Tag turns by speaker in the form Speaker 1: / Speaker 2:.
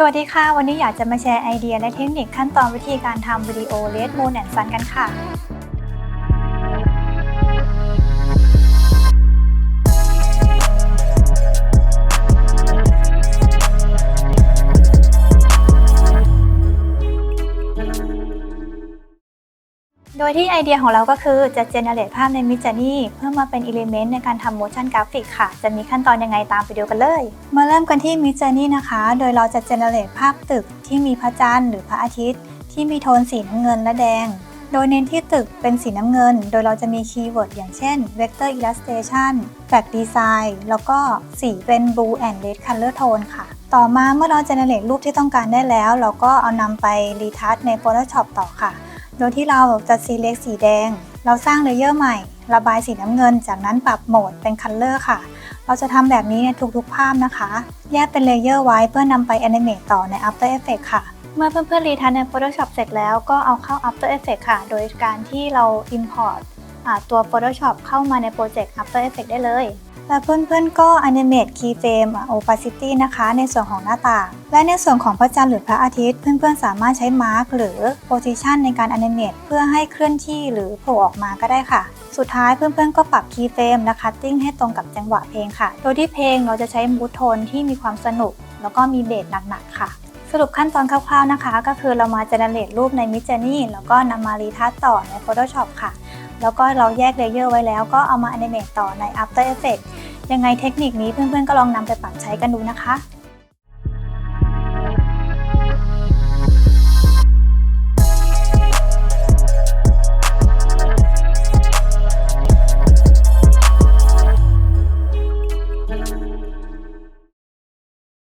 Speaker 1: สวัสดีค่ะ วันนี้อยากจะมาแชร์ไอเดียและเทคนิคขั้นตอนวิธีการทำวิดีโอ Red Moon and Sun กันค่ะ โดยที่ไอเดียของเราก็คือจะ generate ภาพใน Midjourney เพื่อมาเป็น element ในการทำ motion graphic ค่ะ จะมีขั้นตอนยังไงตามไปดูกันเลย มาเริ่มกันที่ Midjourney นะคะ โดยเราจะ generate ภาพตึกที่มีพระจันทร์หรือพระอาทิตย์ ที่มีโทนสีน้ำเงินและแดง โดยเน้นที่ตึกเป็นสีน้ำเงิน โดยเราจะมีคีย์เวิร์ดอย่างเช่น vector illustration back design แล้วก็สีเป็น blue and red color tone ค่ะต่อมาเมื่อเรา generate รูปที่ต้องการได้แล้ว เราก็เอานำไป retouch ใน Photoshop ต่อค่ะ โดยที่เราจะ select สีแดง เราสร้างเลเยอร์ใหม่ ระบายสีน้ำเงิน จากนั้นปรับโหมดเป็น color ค่ะ เราจะทำแบบนี้ในทุกๆภาพนะคะ แยกเป็นเลเยอร์ไว้เพื่อนำไป animate ต่อใน After Effects ค่ะเมื่อเพื่อนๆรีทัชใน Photoshop เสร็จแล้วก็เอาเข้า After Effects ค่ะ โดยการที่เรา import ตัว Photoshop เข้ามาในโปรเจกต์ After Effects ได้เลย และเพื่อนๆก็ animate keyframe อะ opacity นะคะ ในส่วนของหน้าต่าง และในส่วนของพระจันทร์หรือพระอาทิตย์ เพื่อนๆ สามารถใช้ mark หรือ position ในการ animate เพื่อให้เคลื่อนที่หรือโผล่ออกมาก็ได้ค่ะ สุดท้ายเพื่อนๆ ก็ปรับ keyframe และ cutting ให้ตรงกับจังหวะเพลงค่ะ โดยที่เพลงเราจะใช้ mood tone ที่มีความสนุก แล้วก็มีเบสหนักๆ ค่ะ สรุปขั้นตอนคร่าวๆนะคะ ก็คือเรามา generate รูปใน Midjourney แล้วก็นำมา retouch ต่อใน Photoshop ค่ะ แล้วก็เราแยกเลเยอร์ไว้แล้วก็เอามา animate ต่อใน After Effects ยังไงเทคนิคนี้เพื่อนๆ ก็ลองนำไปปรับใช้กันดูนะคะ